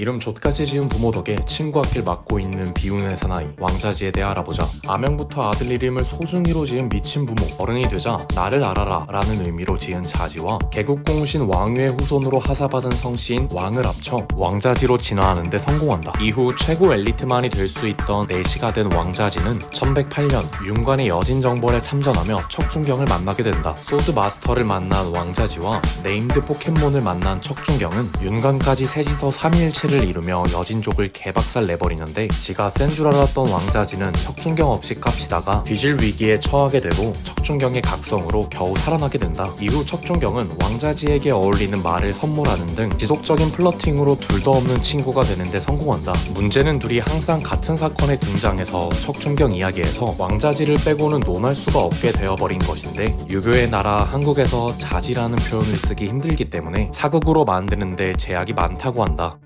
이름 좆까지 지은 부모 덕에 친구 학길 맡고 있는 비운의 사나이 왕자지에 대해 알아보자. 아명부터 아들 이름을 소중이로 지은 미친 부모 어른이 되자 나를 알아라 라는 의미로 지은 자지와 개국공신 왕유의 후손으로 하사받은 성씨인 왕을 합쳐 왕자지로 진화하는데 성공한다. 이후 최고 엘리트만이 될 수 있던 내시가 된 왕자지는 1108년 윤관의 여진 정벌에 참전하며 척준경을 만나게 된다. 소드 마스터를 만난 왕자지와 네임드 포켓몬을 만난 척준경은 윤관까지 셋이서 3일 체를 이루며 여진족을 개박살 내버리는데 지가 센 줄 알았던 왕자지는 척준경 없이 깝치다가 뒤질 위기에 처하게 되고 척준경의 각성으로 겨우 살아나게 된다. 이후 척준경은 왕자지에게 어울리는 말을 선물하는 등 지속적인 플러팅으로 둘도 없는 친구가 되는데 성공한다. 문제는 둘이 항상 같은 사건에 등장해서 척준경 이야기에서 왕자지를 빼고는 논할 수가 없게 되어버린 것인데 유교의 나라 한국에서 자지라는 표현을 쓰기 힘들기 때문에 사극으로 만드는데 제약이 많다고 한다.